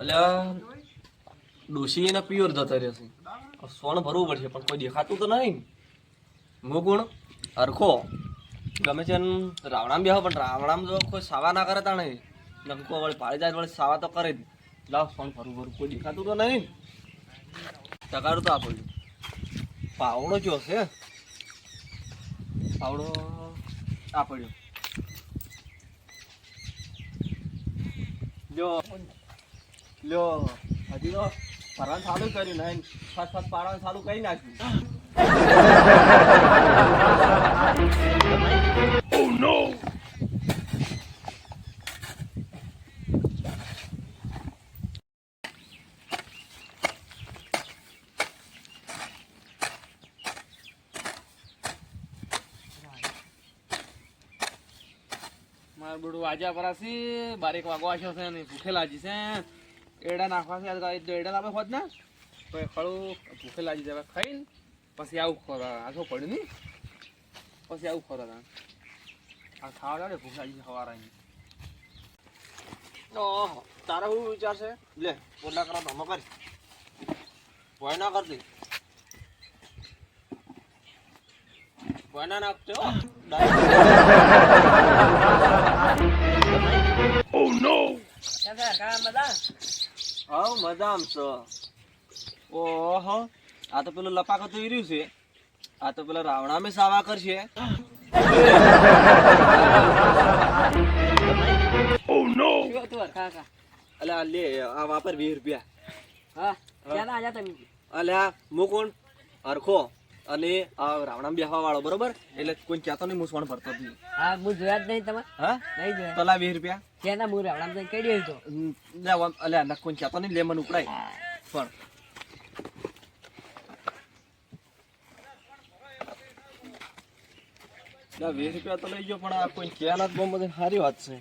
અલ્યા ડોશી એને પ્યોર જતા રહેશે સોણ ભરવું પડશે, પણ કોઈ દેખાતું તો નહીં. મુગુણ, હરખો. ગમે છે રાવણામ બેહો, પણ રાવણામ જો કોઈ સાવા ના કરે તાણે. લંકો વળી પાડી જાય વળી સાવા તો કરે જ. લાવ સોણ ભરવું ભરવું કોઈ દેખાતું તો નહીં. ટકાડું તો આપો પાવડો જો છે. પાવડો આપડ્યો પડ્યો લ્યો, હજી તો ફરવાનું ચાલુ કર્યું ને ફસ ફસ પાડવાનું ચાલુ કરી નાખ્યું. મારું બધું વાજ્યા પરાસી બારેક વાગવા છે ને, ભૂખે લાગી છે. એડા નાખવા છે આ તો એડા લાવે હોત ને તો ખડું ભૂખે લાગી જવા ખાઈને પછી આવું ખોરા આખો પડ્યું નહીં. પછી આવું ખોરા આ ખાવા જાડે ભૂખ લાગી સવાર આવી ઓહો તારા શું વિચાર છે લે પોટલા કરા તો કરી. ભય ના કરતી. ભય ના નાખતે હો. હા મજા આમ છો. ઓહો આ તો પેલું લપાકો તો રહ્યું છે. આ તો પેલા રાવણા મેં સાવા કરશે. અલે આ લે આ વાપર વીસ રૂપિયા. હા અલે અલ્યા મુકુણ હરખો. અને આ રાવણા બેહવા વાળો બરોબર? એટલે કોઈ કહેતો નહીં હું સોણ ભરતો હતી હા હું જોયા જ નહીં તમે હા? નહીં જોયા. તલા વીસ રૂપિયા. ક્યાંના હું જઈને તો? હમ, દેજો આમ, અલે આ કોઈ કહેતો નહીં લે મને ઉપડાય. પણ ના વીસ રૂપિયા તો લઈ ગયો પણ આ કોઈ કહેના જ બહુ બધી સારી વાત છે.